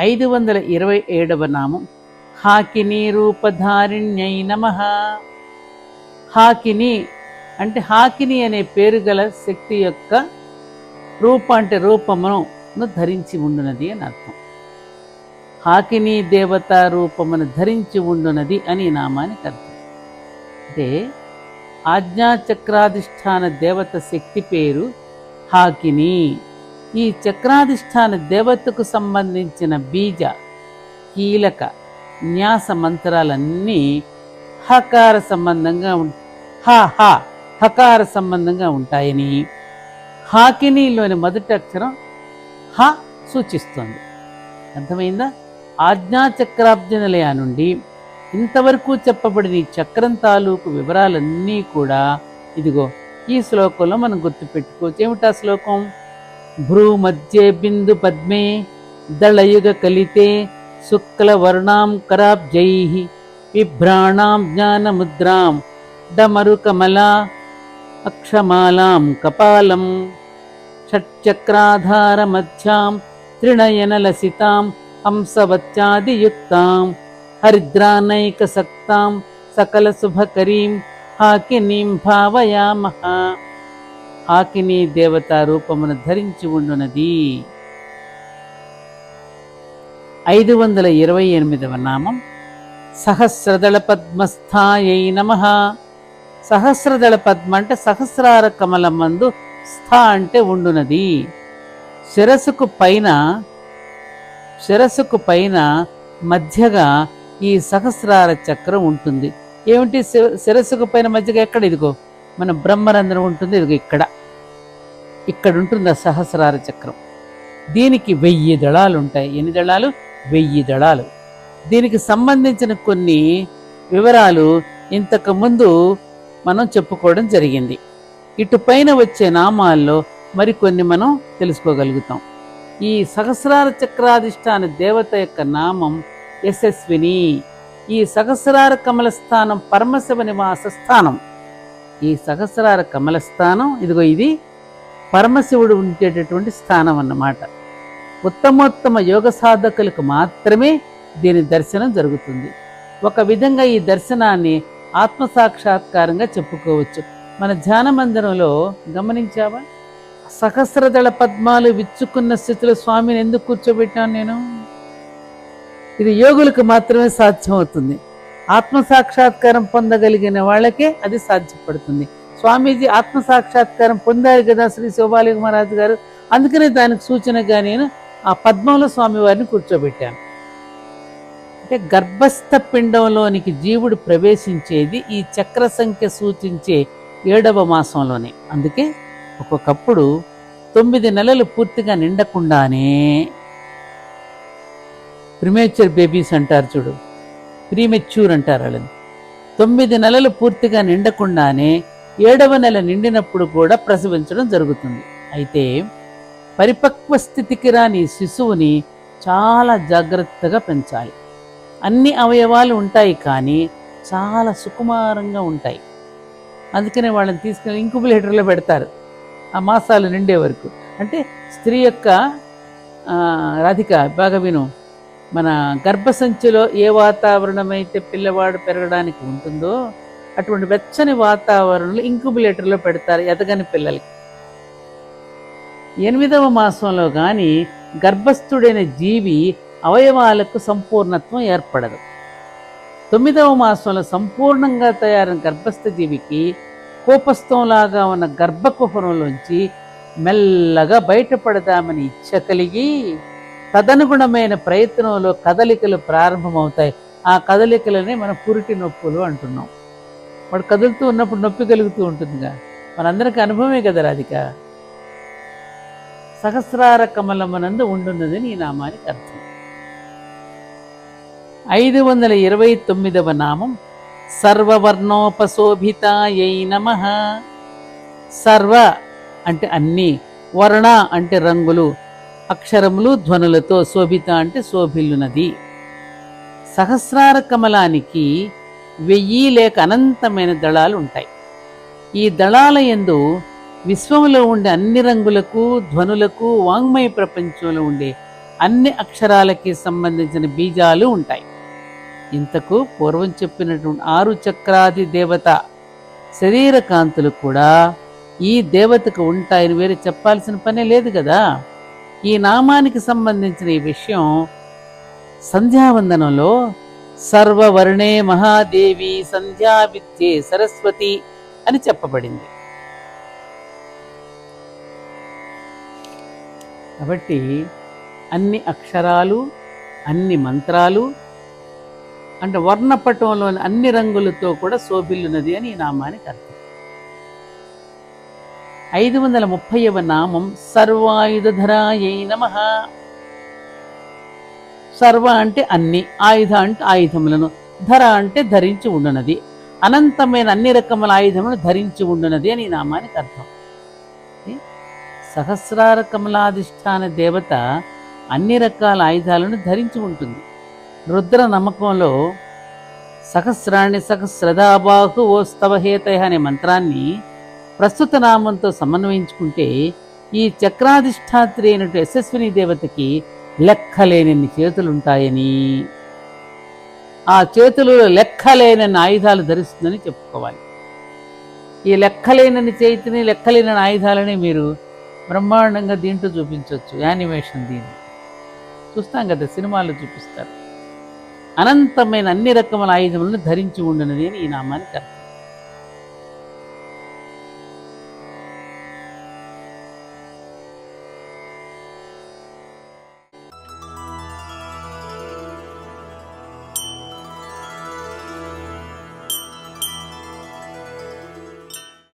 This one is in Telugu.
ఐదు వందల ఇరవై ఏడవ నామం. హాకిని రూపధారిణ్యై నమ. హాకిని అంటే హాకిని అనే పేరు గల శక్తి యొక్క రూప అంటే రూపమును ధరించి ఉండునది అని అర్థం. హాకిని దేవత రూపమును ధరించి ఉండునది అని నామానికి అర్థం. అంటే ఆజ్ఞాచక్రాధిష్టాన దేవత శక్తి పేరు హాకిని. ఈ చక్రాధిష్టాన దేవతకు సంబంధించిన బీజ కీలక న్యాస మంత్రాలన్నీ హకార సంబంధంగా హ హ హకార సంబంధంగా ఉంటాయని హాకినీలోని మొదటి అక్షరం హ సూచిస్తుంది. అర్థమైందా? ఆజ్ఞాచక్రాబ్జనలయ నుండి ఇంతవరకు చెప్పబడిన ఈ చక్రం తాలూకు వివరాలన్నీ కూడా ఇదిగో ఈ శ్లోకంలో మనం గుర్తుపెట్టుకోవచ్చు. ఏమిటా శ్లోకం? भ्रूमध्ये बिन्दुपद्मे दलयुगकलिते शुक्लवर्णां कराब्जैः बिभ्राणां ज्ञानमुद्रां डमरुकमला अक्षमालां कपालं षट्चक्राधारमध्यां त्रिणयनलसितां हंसवच्चादियुक्तां हरिद्रानैकसक्तां सकलशुभकरीं हाकिनीं भावयामः। ఆకిని దేవత రూపమును ధరించి ఉండునది. ఐదు వందల ఇరవై ఎనిమిదవ నామం. సహస్రదళ పద్మస్థాయై నమ. సహస్రదళ పద్మ అంటే సహస్రార కమలం మందు స్థ అంటే ఉండునది. శిరస్సుకు పైన శిరస్సుకు పైన మధ్యగా ఈ సహస్రార చక్రం ఉంటుంది. ఏమిటి శి- శిరస్సుకు పైన మధ్యగా ఎక్కడ? ఇదిగో మన బ్రహ్మరంధ్రం ఉంటుంది. ఇదిగో ఇక్కడ. ఇక్కడుంటుంది ఆ సహస్రార చక్రం. దీనికి వెయ్యి దళాలు ఉంటాయి ఎన్ని దళాలు? వెయ్యి దళాలు. దీనికి సంబంధించిన కొన్ని వివరాలు ఇంతకు ముందు మనం చెప్పుకోవడం జరిగింది. ఇటు పైన వచ్చే నామాల్లో మరికొన్ని మనం తెలుసుకోగలుగుతాం. ఈ సహస్రార చక్రాధిష్టాన దేవత యొక్క నామం యశస్విని. ఈ సహస్రార కమల స్థానం పరమశివ నివాస స్థానం. ఈ సహస్రార కమల స్థానం ఇదిగో ఇది పరమశివుడు ఉండేటటువంటి స్థానం అన్నమాట. ఉత్తమోత్తమ యోగ సాధకులకు మాత్రమే దీని దర్శనం జరుగుతుంది. ఒక విధంగా ఈ దర్శనాన్ని ఆత్మసాక్షాత్కారంగా చెప్పుకోవచ్చు. మన ధ్యాన మందిరంలో గమనించావా? సహస్రదళ పద్మాలు విచ్చుకున్న స్థితిలో స్వామిని ఎందుకు కూర్చోబెట్టాను నేను? ఇది యోగులకు మాత్రమే సాధ్యమవుతుంది. ఆత్మ సాక్షాత్కారం పొందగలిగిన వాళ్ళకే అది సాధ్యపడుతుంది. స్వామీజీ ఆత్మ సాక్షాత్కారం పొందారు కదా శ్రీ శోభాలి మహారాజు గారు. అందుకనే దానికి సూచనగా నేను ఆ పద్మంలో స్వామివారిని కూర్చోబెట్టాను. అంటే గర్భస్థ పిండంలోనికి జీవుడు ప్రవేశించేది ఈ చక్ర సంఖ్య సూచించే ఏడవ మాసంలోనే. అందుకే ఒక్కొక్కప్పుడు తొమ్మిది నెలలు పూర్తిగా నిండకుండానే ప్రిమేచర్ బేబీస్ అంటారు చూడు. ప్రీమెచ్యూర్ అంటారు వాళ్ళని. తొమ్మిది నెలలు పూర్తిగా నిండకుండానే ఏడవ నెల నిండినప్పుడు కూడా ప్రసవించడం జరుగుతుంది. అయితే పరిపక్వ స్థితికి రాని శిశువుని చాలా జాగ్రత్తగా పెంచాలి. అన్ని అవయవాలు ఉంటాయి కానీ చాలా సుకుమారంగా ఉంటాయి. అందుకనే వాళ్ళని తీసుకెళ్ళి ఇంకుబులేటర్లో పెడతారు. ఆ మాసాలు నిండే వరకు. అంటే స్త్రీ యొక్క రాధిక బాగా విను. మన గర్భసంచిలో ఏ వాతావరణం అయితే పిల్లవాడు పెరగడానికి ఉంటుందో అటువంటి వెచ్చని వాతావరణంలో ఇంక్యుబులేటర్లో పెడతారు ఎదగని పిల్లలకి. ఎనిమిదవ మాసంలో కానీ గర్భస్థుడైన జీవి అవయవాలకు సంపూర్ణత్వం ఏర్పడదు. తొమ్మిదవ మాసంలో సంపూర్ణంగా తయారైన గర్భస్థ జీవికి కోపస్థంలాగా ఉన్న గర్భకుహరంలోంచి మెల్లగా బయటపడదామని ఇచ్చ కలిగి తదనుగుణమైన ప్రయత్నంలో కదలికలు ప్రారంభమవుతాయి. ఆ కదలికలనే మనం పురిటి నొప్పులు అంటున్నాం. వాడు కదులుతూ ఉన్నప్పుడు నొప్పి కలుగుతూ ఉంటుందిగా. మనందరికీ అనుభవమే కదా రాధిక? సహస్రార కమలమనందు ఉండున్నది ఈ నామానికి అర్థం. ఐదు వందల ఇరవై తొమ్మిదవ నామం సర్వవర్ణోపశోభితాయై నమ. సర్వ అంటే అన్ని వర్ణ అంటే రంగులు అక్షరములు ధ్వనులతో శోభిత అంటే శోభిల్లునది. సహస్రార కమలానికి వెయ్యి లేక అనంతమైన దళాలు ఉంటాయి. ఈ దళాల యందు విశ్వంలో ఉండే అన్ని రంగులకు ధ్వనులకు వాంగ్మయ ప్రపంచంలో ఉండే అన్ని అక్షరాలకి సంబంధించిన బీజాలు ఉంటాయి. ఇంతకు పూర్వం చెప్పినటువంటి ఆరు చక్రాది దేవత శరీర కాంతులు కూడా ఈ దేవతకు ఉంటాయని వేరే చెప్పాల్సిన పనే లేదు కదా? ఈ నామానికి సంబంధించిన ఈ విషయం సంధ్యావందనంలో సర్వవర్ణే మహాదేవి సంధ్యా విద్యే సరస్వతి అని చెప్పబడింది. కాబట్టి అన్ని అక్షరాలు అన్ని మంత్రాలు అంటే వర్ణపటంలోని అన్ని రంగులతో కూడా శోభిల్లున్నది అని ఈ నామానికి అర్థం. ఐదు వందల ముప్పైవ నామం సర్వాయుధధరాయై నమ. సర్వ అంటే అన్ని ఆయుధ అంటే ఆయుధములను ధర అంటే ధరించి ఉండునది. అనంతమైన అన్ని రకముల ఆయుధములను ధరించి ఉండునది అని నామానికి అర్థం. సహస్రార కమలాధిష్టాన దేవత అన్ని రకాల ఆయుధాలను ధరించి ఉంటుంది. రుద్ర నమ్మకంలో సహస్రాన్ని సహస్రదాబాహు ఓ స్తవహేతయ అనే మంత్రాన్ని ప్రస్తుత నామంతో సమన్వయించుకుంటే ఈ చక్రాధిష్టాత్రి అయినటువంటి యశస్విని దేవతకి లెక్కలేనన్ని చేతులుంటాయని. ఆ చేతులలో లెక్కలేనన్ని ఆయుధాలు ధరిస్తుందని చెప్పుకోవాలి. ఈ లెక్కలేనన్ని చేతిని లెక్కలేనని ఆయుధాలని మీరు బ్రహ్మాండంగా దీంట్లో చూపించవచ్చు. యానిమేషన్ దీన్ని. చూస్తాం కదా సినిమాల్లో చూపిస్తారు. అనంతమైన అన్ని రకముల ఆయుధములను ధరించి ఉండినది అని ఈ నామానికి అర్థం